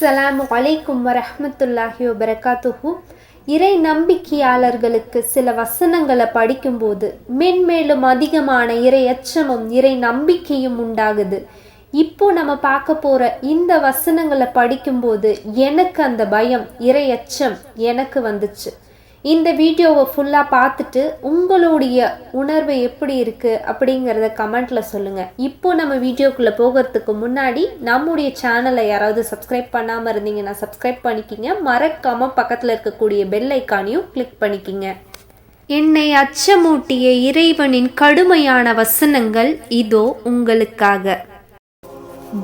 அஸ்ஸலாமு வலைக்கும் வரஹ்மத்துல்லாஹி வபரகாத்துஹு. இறை நம்பிக்கையாளர்களுக்கு சில வசனங்களை படிக்கும்போது மென்மேலும் அதிகமான இறை அச்சமும் இறை நம்பிக்கையும் உண்டாகுது. இப்போ நம்ம பார்க்க போகிற இந்த வசனங்களை படிக்கும்போது எனக்கு அந்த பயம் இறை அச்சம் எனக்கு வந்துச்சு. இந்த வீடியோவை ஃபுல்லாக பார்த்துட்டு உங்களுடைய உணர்வு எப்படி இருக்குது அப்படிங்கிறத கமெண்ட்டில் சொல்லுங்கள் இப்போ நம்ம வீடியோக்குள்ளே போகிறதுக்கு முன்னாடி நம்முடைய சேனலை யாராவது சப்ஸ்கிரைப் பண்ணாமல் இருந்தீங்கன்னா சப்ஸ்கிரைப் பண்ணிக்கிங்க. மறக்காமல் பக்கத்தில் இருக்கக்கூடிய பெல் ஐக்கானையும் கிளிக் பண்ணிக்கிங்க. என்னை அச்சமூட்டிய இறைவனின் கடுமையான வசனங்கள் இதோ உங்களுக்காக.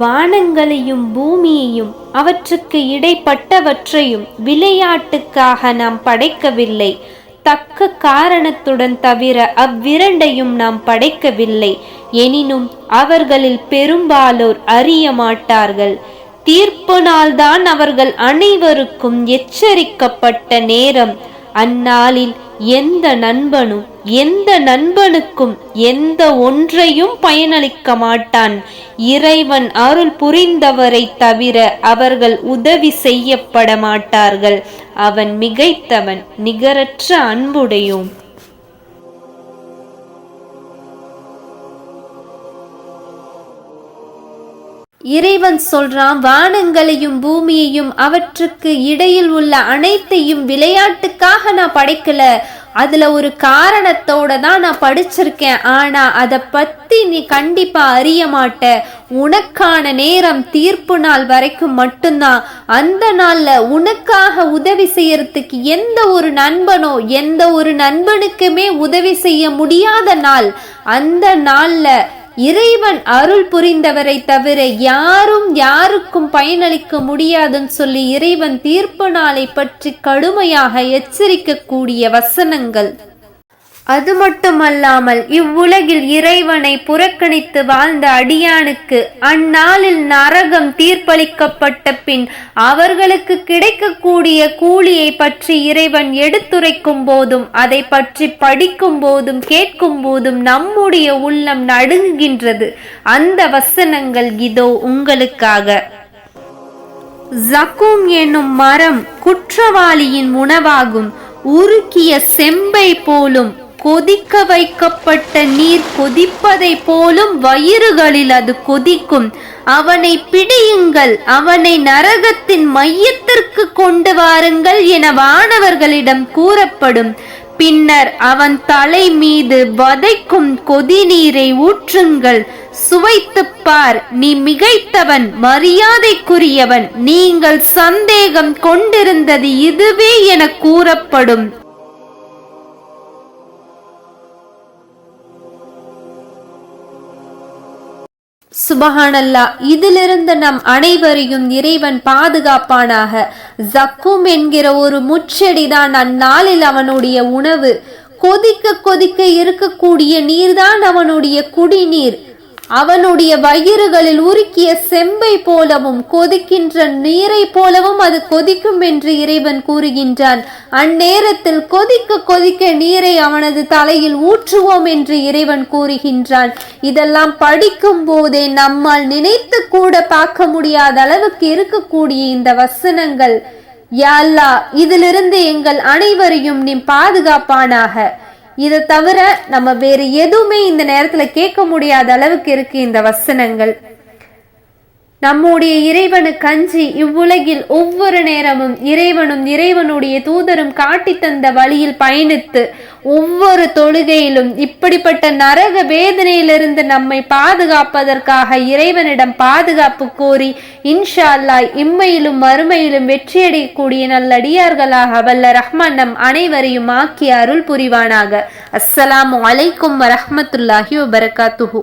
வானங்களையும் பூமியையும் அவற்றுக்கு இடைப்பட்டவற்றையும் விளையாட்டுக்காக நாம் படைக்கவில்லை. தக்க காரணத்துடன் தவிர அவ்விரண்டையும் நாம் படைக்கவில்லை. எனினும் அவர்களில் பெரும்பாலோர் அறிய மாட்டார்கள். தீர்ப்பு நாள்தான் அவர்கள் அனைவருக்கும் எச்சரிக்கப்பட்ட நேரம். அந்நாளில் எந்த நண்பனும் எந்த நண்பனுக்கும் எந்த ஒன்றையும் பயனளிக்க மாட்டான். இறைவன் அருள் புரிந்தவரை தவிர அவர்கள் உதவி செய்யப்பட மாட்டார்கள். அவன் மிகைத்தவன் நிகரற்ற அன்புடையோன். இறைவன் சொல்றான் வானங்களையும் பூமியையும் அவற்றுக்கு இடையில் உள்ள அனைத்தையும் விளையாட்டுக்காக நான் படைக்கல. அதுல ஒரு காரணத்தோட தான் நான் படிச்சிருக்கேன். ஆனா அதை பத்தி நீ கண்டிப்பா அறிய மாட்ட. உனக்கான நேரம் தீர்ப்பு நாள் வரைக்கும் மட்டும்தான். அந்த நாள்ல உனக்காக உதவி செய்யறதுக்கு எந்த ஒரு நண்பனோ எந்த ஒரு நண்பனுக்குமே உதவி செய்ய முடியாத நாள். அந்த நாள்ல இறைவன் அருள் புரிந்தவரை தவிர யாரும் யாருக்கும் பயனளிக்க முடியாதுன்னு சொல்லி இறைவன் தீர்ப்பு நாளை பற்றி கடுமையாக எச்சரிக்கக்கூடிய வசனங்கள். அது மட்டுமல்லாமல் இவ்வுலகில் இறைவனை புறக்கணித்து வாழ்ந்த அடியானுக்கு அந்நாளில் நரகம் தீர்ப்பளிக்கப்பட்ட பின் அவர்களுக்கு கிடைக்கக்கூடிய கூலியை பற்றி இறைவன் எடுத்துரைக்கும் போதும் அதை பற்றி படிக்கும் போதும் கேட்கும் போதும் நம்முடைய உள்ளம் நடுங்குகின்றது. அந்த வசனங்கள் இதோ உங்களுக்காக. ஜக்கூம் என்னும் மரம் குற்றவாளியின் உணவாகும் உருக்கிய செம்பை போலும் கொதிக்க வைக்கப்பட்ட நீர் கொதிப்பதை போலும் வயிறுகளில் அது கொதிக்கும். அவனை பிடியுங்கள் அவனை நரகத்தின் மையத்திற்கு கொண்டு வாருங்கள் என வானவர்களிடம் கூறப்படும். பின்னர் அவன் தலை மீது வதைக்கும் கொதிநீரை ஊற்றுங்கள். சுவைத்துப் பார் நீ மிகைத்தவன் மரியாதைக்குரியவன் நீங்கள் சந்தேகம் கொண்டிருந்தது இதுவே என கூறப்படும். சுபஹானல்லா இதிலிருந்து நம் அனைவரையும் இறைவன் பாதுகாப்பானாக. ஜக்கும் என்கிற ஒரு முச்செடிதான் அந்நாளில் அவனுடைய உணவு. கொதிக்க கொதிக்க இருக்கக்கூடிய நீர்தான் அவனுடைய குடிநீர். அவனுடைய வயிறுகளில் உருக்கிய செம்பை போலவும் கொதிக்கின்ற நீரை போலவும் அது கொதிக்கும் என்று இறைவன் கூறுகின்றான். அந்நேரத்தில் கொதிக்க கொதிக்க நீரை அவனது தலையில் ஊற்றுவோம் என்று இறைவன் கூறுகின்றான். இதெல்லாம் படிக்கும் போதே நம்மால் நினைத்து கூட பார்க்க முடியாத அளவுக்கு இருக்கக்கூடிய இந்த வசனங்கள். யாழ்லா இதிலிருந்து எங்கள் அனைவரையும் நீ பாதுகாப்பானாக. இதை தவிர நம்ம வேறு எதுவுமே இந்த நேரத்துல கேட்க முடியாத அளவுக்கு இருக்கு இந்த வசனங்கள். நம்முடைய இறைவனு கஞ்சி இவ்வுலகில் ஒவ்வொரு நேரமும் இறைவனும் இறைவனுடைய தூதரும் காட்டி தந்த வழியில் பயணித்து ஒவ்வொரு தொழுகையிலும் இப்படிப்பட்ட நரக வேதனையிலிருந்து நம்மை பாதுகாப்பதற்காக இறைவனிடம் பாதுகாப்பு கோரி இன்ஷா அல்லாய் இம்மையிலும் மறுமையிலும் வெற்றியடையக்கூடிய நல்லடியார்களாக வல்ல ரஹ்மான் நம் அனைவரையும் ஆக்கி அருள் புரிவானாக. அஸ்ஸலாமு அலைக்கும் வரஹமத்துல்லாஹி வபரகாத்துஹூ.